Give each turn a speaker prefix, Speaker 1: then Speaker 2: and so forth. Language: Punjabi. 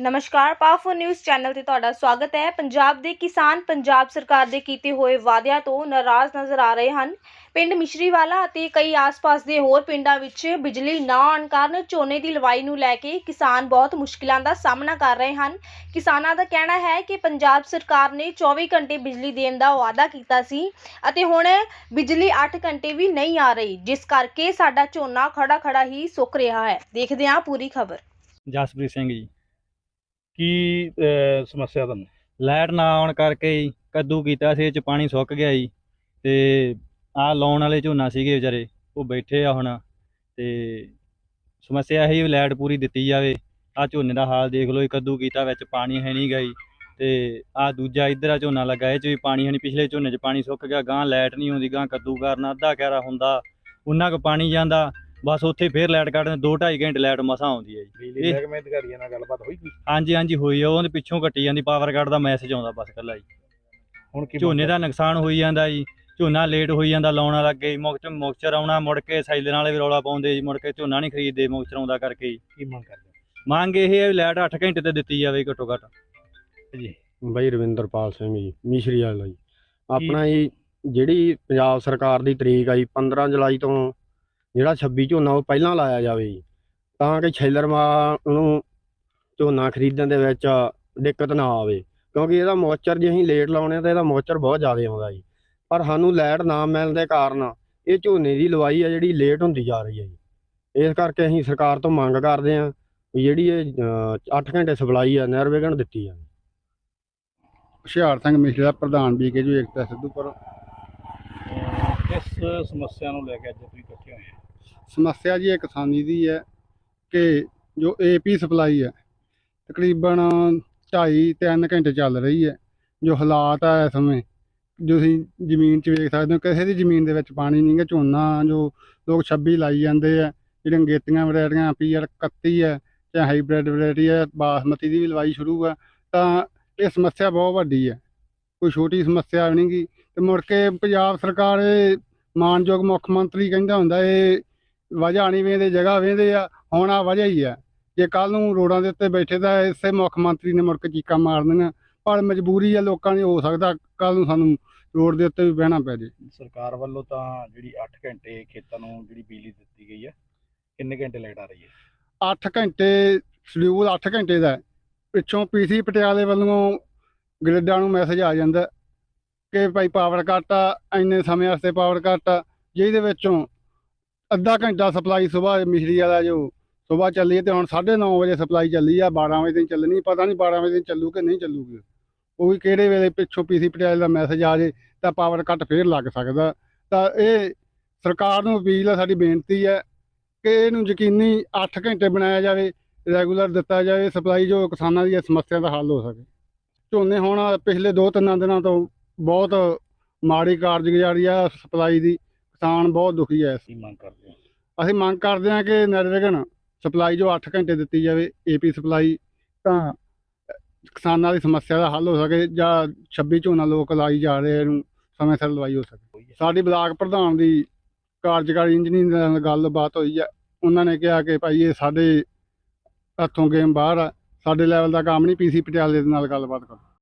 Speaker 1: ਨਮਸਕਾਰ ਪਾਵਰਫੁਲ ਨਿਊਜ਼ ਚੈਨਲ ਤੇ ਤੁਹਾਡਾ ਸਵਾਗਤ ਹੈ। ਪੰਜਾਬ ਦੇ ਕਿਸਾਨ ਪੰਜਾਬ ਸਰਕਾਰ ਦੇ ਕੀਤੇ ਹੋਏ ਵਾਅਦਿਆਂ ਤੋਂ ਨਾਰਾਜ਼ ਨਜ਼ਰ ਆ ਰਹੇ ਹਨ। ਪਿੰਡ ਮਿਸ਼ਰੀਵਾਲਾ ਅਤੇ ਕਈ ਆਸ-ਪਾਸ ਦੇ ਹੋਰ ਪਿੰਡਾਂ ਵਿੱਚ ਬਿਜਲੀ ਨਾ ਆਉਣ ਕਾਰਨ ਝੋਨੇ ਦੀ ਲਵਾਈ ਨੂੰ ਲੈ ਕੇ ਕਿਸਾਨ ਬਹੁਤ ਮੁਸ਼ਕਿਲਾਂ ਦਾ ਸਾਹਮਣਾ ਕਰ ਰਹੇ ਹਨ। ਕਿਸਾਨਾਂ ਦਾ ਕਹਿਣਾ ਹੈ ਕਿ ਪੰਜਾਬ ਸਰਕਾਰ ਨੇ 24 ਘੰਟੇ ਬਿਜਲੀ ਦੇਣ ਦਾ ਵਾਅਦਾ ਕੀਤਾ ਸੀ ਅਤੇ ਹੁਣ ਬਿਜਲੀ 8 ਘੰਟੇ ਵੀ ਨਹੀਂ ਆ ਰਹੀ, ਜਿਸ ਕਰਕੇ ਸਾਡਾ ਝੋਨਾ ਖੜਾ-ਖੜਾ ਹੀ ਸੁੱਕ ਰਿਹਾ ਹੈ। ਦੇਖਦੇ ਹਾਂ ਪੂਰੀ ਖਬਰ।
Speaker 2: ਜਸਪ੍ਰੀਤ ਸਿੰਘ ਜੀ
Speaker 3: ਕੀ ਅਹ, ਸਮੱਸਿਆ ਤੁਹਾਨੂੰ?
Speaker 2: ਲਾਈਟ ਨਾ ਆਉਣ ਕਰਕੇ ਜੀ ਕੱਦੂ ਕੀਤਾ ਸੀ ਇਹ ਚ ਪਾਣੀ ਸੁੱਕ ਗਿਆ ਜੀ। ਤੇ ਆਹ ਲਾਉਣ ਵਾਲੇ ਝੋਨਾ ਸੀਗੇ ਵਿਚਾਰੇ ਉਹ ਬੈਠੇ ਆ ਹੁਣ। ਤੇ ਸਮੱਸਿਆ ਇਹ ਹੀ ਵੀ ਲਾਈਟ ਪੂਰੀ ਦਿੱਤੀ ਜਾਵੇ। ਆ ਝੋਨੇ ਦਾ ਹਾਲ ਦੇਖ ਲਓ ਜੀ ਕੱਦੂ ਕੀਤਾ ਵਿੱਚ ਪਾਣੀ ਹੈ ਨਹੀਂ ਗਈ ਤੇ ਆ ਦੂਜਾ ਇੱਧਰ ਆ ਝੋਨਾ ਲੱਗਾ ਇਹ ਚ ਵੀ ਪਾਣੀ ਹੈ ਨਹੀਂ। ਪਿਛਲੇ ਝੋਨੇ ਚ ਪਾਣੀ ਸੁੱਕ ਗਿਆ ਗਾਂ ਲਾਈਟ ਨਹੀਂ ਆਉਂਦੀ ਗਾਂ ਕੱਦੂ ਕਰਨਾ ਅੱਧਾ ਕਹਿਰਾ ਹੁੰਦਾ। ਉਹਨਾਂ ਕੋ ਪਾਣੀ ਜਾਂਦਾ। ਬਸ ਉੱਥੇ ਫੇਰ ਲਾਈਟ ਕੱਢਦੇ 2 2.5 ਘੰਟੇ ਲਾਈਟ ਮਸਾਂ ਆਉਂਦੀ ਹੈ ਜੀ।
Speaker 3: ਬਿਜਲੀ ਮਹਿਕਮੇ ਅਧਿਕਾਰੀਆਂ ਨਾਲ ਗੱਲਬਾਤ ਹੋਈ ਕੋਈ?
Speaker 2: ਹਾਂਜੀ ਹਾਂਜੀ ਹੋਈ ਆ ਉਹਦੇ ਪਿੱਛੋਂ ਕੱਟੀ ਜਾਂਦੀ ਪਾਵਰ ਕੱਟ ਦਾ ਮੈਸੇਜ ਆਉਂਦਾ ਬਸ ਕੱਲਾ ਜੀ
Speaker 3: ਹੁਣ ਕੀ
Speaker 2: ਝੋਨੇ ਦਾ ਨੁਕਸਾਨ ਹੋਈ ਜਾਂਦਾ ਜੀ ਝੋਨਾ ਲੇਟ ਹੋਈ ਜਾਂਦਾ ਲਾਉਣ ਵਾਲਾ ਅੱਗੇ ਮੁਕਤ ਮੁਕਚਰ ਆਉਣਾ ਮੁੜ ਕੇ ਸਾਈਲਰ ਵਾਲੇ ਵੀ ਰੌਲਾ ਪਾਉਂਦੇ ਜੀ ਮੁੜ ਕੇ ਝੋਨਾ ਨਹੀਂ ਖਰੀਦਦੇ ਮੁਕਚਰ ਆਉਂਦਾ ਕਰਕੇ ਜੀ
Speaker 3: ਕੀ ਮੰਗ ਕਰਦੇ
Speaker 2: ਮੰਗ ਇਹ ਹੈ ਲਾਈਟ 8 ਘੰਟੇ ਤੇ ਦਿੱਤੀ ਜਾਵੇ ਘੱਟੋ ਘੱਟ।
Speaker 3: ਜੀ।
Speaker 4: ਬਈ ਰਵਿੰਦਰਪਾਲ ਸਿੰਘ ਜੀ ਮਿਸ਼ਰੀ ਵਾਲਾ ਜੀ। ਆਪਣਾ ਜੀ ਜਿਹੜੀ ਪੰਜਾਬ ਸਰਕਾਰ ਦੀ ਤਰੀਕ ਆਈ 15 ਜੁਲਾਈ ਤੋਂ ਜਿਹੜਾ 26 ਝੋਨਾ ਉਹ ਪਹਿਲਾਂ ਲਾਇਆ ਜਾਵੇ ਤਾਂ ਕਿ ਛੈਲਰਮਾ ਨੂੰ ਝੋਨਾ ਖਰੀਦਣ ਦੇ ਵਿੱਚ ਦਿੱਕਤ ਨਾ ਆਵੇ, ਕਿਉਂਕਿ ਇਹਦਾ ਮੋਇਸਚਰ ਜੇ ਅਸੀਂ ਲੇਟ ਲਾਉਣੇ ਆ ਤਾਂ ਇਹਦਾ ਮੋਇਸਚਰ ਬਹੁਤ ਜ਼ਿਆਦਾ ਆਉਂਦਾ ਜੀ। ਪਰ ਸਾਨੂੰ ਲੈਟ ਨਾ ਮਿਲਣ ਦੇ ਕਾਰਨ ਇਹ ਝੋਨੇ ਦੀ ਲਵਾਈ ਆ ਜਿਹੜੀ ਲੇਟ ਹੁੰਦੀ ਜਾ ਰਹੀ ਹੈ ਜੀ। ਇਸ ਕਰਕੇ ਅਸੀਂ ਸਰਕਾਰ ਤੋਂ ਮੰਗ ਕਰਦੇ ਹਾਂ ਵੀ ਜਿਹੜੀ ਇਹ 8 ਘੰਟੇ ਸਪਲਾਈ ਆ ਨਿਰਵਿਘਨ ਦਿੱਤੀ ਜਾਵੇ
Speaker 5: ਹੁਸ਼ਿਆਰ ਸਿੰਘ ਮਿਸ਼ਰਾ ਪ੍ਰਧਾਨ ਬੀਕੇ ਜੀ ਏਕਤਾ ਸਿੱਧੂਪੁਰ
Speaker 3: ਕਿਸ ਸਮੱਸਿਆ ਨੂੰ ਲੈ ਕੇ ਅੱਜ ਤੁਸੀਂ ਇਕੱਠੇ ਹੋਏ ਆ
Speaker 5: ਸਮੱਸਿਆ ਜੀ ਇਹ ਕਿਸਾਨੀ ਦੀ ਹੈ ਕਿ ਜੋ ਏਪੀ ਸਪਲਾਈ ਹੈ, ਤਕਰੀਬਨ 2.5 3 ਘੰਟੇ ਚੱਲ ਰਹੀ ਹੈ। ਜੋ ਹਾਲਾਤ ਆ ਇਸ ਸਮੇਂ, ਜੋ ਤੁਸੀਂ ਜ਼ਮੀਨ 'ਚ ਵੇਖ ਸਕਦੇ ਹੋ, ਕਿਸੇ ਦੀ ਜ਼ਮੀਨ ਦੇ ਵਿੱਚ ਪਾਣੀ ਨਹੀਂ ਗਾ ਝੋਨਾ ਜੋ ਲੋਕ 26 ਲਾਈ ਜਾਂਦੇ ਆ, ਜਿਹੜੀਆਂ ਗੇਤੀਆਂ ਵੈਰਾਈਟੀਆਂ ਪੀਆਰ 31 ਹੈ ਜਾਂ ਹਾਈਬ੍ਰਿਡ ਵੈਰਾਈਟੀ ਹੈ, ਬਾਸਮਤੀ ਦੀ ਵੀ ਲਵਾਈ ਸ਼ੁਰੂ ਆ, ਤਾਂ ਇਹ ਸਮੱਸਿਆ ਬਹੁਤ ਵੱਡੀ ਹੈ। ਕੋਈ ਛੋਟੀ ਸਮੱਸਿਆ ਨਹੀਂ ਗੀ, ਤੇ ਮੁੜ ਕੇ ਪੰਜਾਬ ਸਰਕਾਰ ਇਹ ਮਾਨਯੋਗ ਮੁੱਖ ਮੰਤਰੀ ਕਹਿੰਦਾ ਹੁੰਦਾ ਇਹ ਵਜ੍ਹਾ ਨਹੀਂ ਵੇਂਦੇ ਜਗ੍ਹਾ ਵੇਂਦੇ ਆ ਹੁਣ ਆ ਵਜ੍ਹਾ ਹੀ ਆ। ਜੇ ਕੱਲ ਨੂੰ ਰੋਡਾਂ ਦੇ ਉੱਤੇ ਬੈਠੇ ਤਾਂ ਇਸੇ ਮੁੱਖ ਮੰਤਰੀ ਨੇ ਮੁੜ ਕੇ ਚੀਕਾਂ ਮਾਰਨੀਆਂ। ਪਰ ਮਜਬੂਰੀ ਆ ਲੋਕਾਂ ਦੀ ਹੋ ਸਕਦਾ ਕੱਲ ਨੂੰ ਸਾਨੂੰ ਰੋਡ ਦੇ ਉੱਤੇ ਵੀ ਬਹਿਣਾ ਪੈ ਜੇ।
Speaker 3: ਸਰਕਾਰ ਵੱਲੋਂ ਤਾਂ ਜਿਹੜੀ 8 ਘੰਟੇ ਖੇਤਾਂ ਨੂੰ ਜਿਹੜੀ ਬਿਜਲੀ ਦਿੱਤੀ ਗਈ ਹੈ ਕਿੰਨੇ ਘੰਟੇ ਲਾਈਟ ਆ ਰਹੀ ਹੈ?
Speaker 5: 8 ਘੰਟੇ ਸ਼ਡਿਊਲ 8 ਘੰਟੇ ਦਾ। ਪਿੱਛੋਂ ਪੀਸੀ ਪਟਿਆਲੇ ਵੱਲੋਂ ਗ੍ਰਿਡਾਂ ਨੂੰ ਮੈਸੇਜ ਆ ਜਾਂਦਾ। ਕਿ ਭਾਈ ਪਾਵਰ ਕੱਟ ਆ, ਇੰਨੇ ਸਮੇਂ ਵਾਸਤੇ ਪਾਵਰ ਕੱਟ ਆ, ਜਿਹਦੇ ਵਿੱਚੋਂ ਅੱਧਾ ਘੰਟਾ ਸਪਲਾਈ ਸਵੇਰ ਮਿਸ਼ਰੀ ਵਾਲਾ ਜੋ ਸਵੇਰ ਚੱਲੀ ਹੈ ਤੇ ਹੁਣ 9:30 ਵਜੇ ਸਪਲਾਈ ਚੱਲੀ ਆ 12 ਵਜੇ ਤੱਕ ਚੱਲਣੀ, ਪਤਾ ਨਹੀਂ 12 ਵਜੇ ਤੱਕ ਚੱਲੂ ਕਿ ਨਹੀਂ ਚੱਲੂਗੀ। ਉਹ ਵੀ ਕਿਹੜੇ ਵੇਲੇ ਪਿੱਛੋਂ ਪੀਸੀ ਪਟਿਆਲੇ ਦਾ ਮੈਸੇਜ ਆ ਜੇ ਤਾਂ ਪਾਵਰ ਕੱਟ ਫੇਰ ਲੱਗ ਸਕਦਾ। ਤਾਂ ਇਹ ਸਰਕਾਰ ਨੂੰ ਅਪੀਲ ਆ, ਸਾਡੀ ਬੇਨਤੀ ਹੈ ਕਿ ਇਹਨੂੰ ਯਕੀਨੀ 8 ਘੰਟੇ ਬਣਾਇਆ ਜਾਵੇ ਰੈਗੂਲਰ ਦਿੱਤਾ ਜਾਵੇ ਸਪਲਾਈ ਜੋ ਕਿਸਾਨਾਂ ਦੀ ਸਮੱਸਿਆ ਦਾ ਹੱਲ ਹੋ ਸਕੇ। ਝੋਨੇ ਹੁਣ ਪਿਛਲੇ 2-3 ਦਿਨਾਂ ਤੋਂ ਬਹੁਤ ਮਾੜੀ ਕਾਰਜਗੁਜ਼ਾਰੀ ਆ ਸਪਲਾਈ ਦੀ। ਕਿਸਾਨ ਬਹੁਤ ਦੁਖੀ ਹੈ
Speaker 3: ਕੀ ਮੰਗ ਕਰਦੇ ਹੋ?
Speaker 5: ਅਸੀਂ ਮੰਗ ਕਰਦੇ ਹਾਂ ਕਿ ਨਿਰਵਿਘਨ ਸਪਲਾਈ ਜੋ 8 ਘੰਟੇ ਦਿੱਤੀ ਜਾਵੇ ਏਪੀ ਸਪਲਾਈ ਤਾਂ ਕਿਸਾਨਾਂ ਦੀ ਸਮੱਸਿਆ ਦਾ ਹੱਲ ਹੋ ਸਕੇ ਜਾਂ 26 ਝੋਨਾ ਲੋਕ ਲਾਈ ਜਾ ਰਹੇ ਆ, ਇਹਨੂੰ ਸਮੇਂ ਸਿਰ ਲਵਾਈ ਹੋ ਸਕੇ। ਸਾਡੀ ਬਲਾਕ ਪ੍ਰਧਾਨ ਦੀ ਕਾਰਜਕਾਰੀ ਇੰਜੀਨੀਅਰ ਨਾਲ ਗੱਲਬਾਤ ਹੋਈ ਹੈ ਉਹਨਾਂ ਨੇ ਕਿਹਾ ਕਿ ਭਾਈ ਇਹ ਸਾਡੇ ਹੱਥੋਂ ਗੇਮ ਬਾਹਰ ਆ। ਸਾਡੇ ਲੈਵਲ ਦਾ ਕੰਮ ਨਹੀਂ ਪੀਸੀ ਪਟਿਆਲੇ ਦੇ ਨਾਲ ਗੱਲਬਾਤ ਕਰੋ।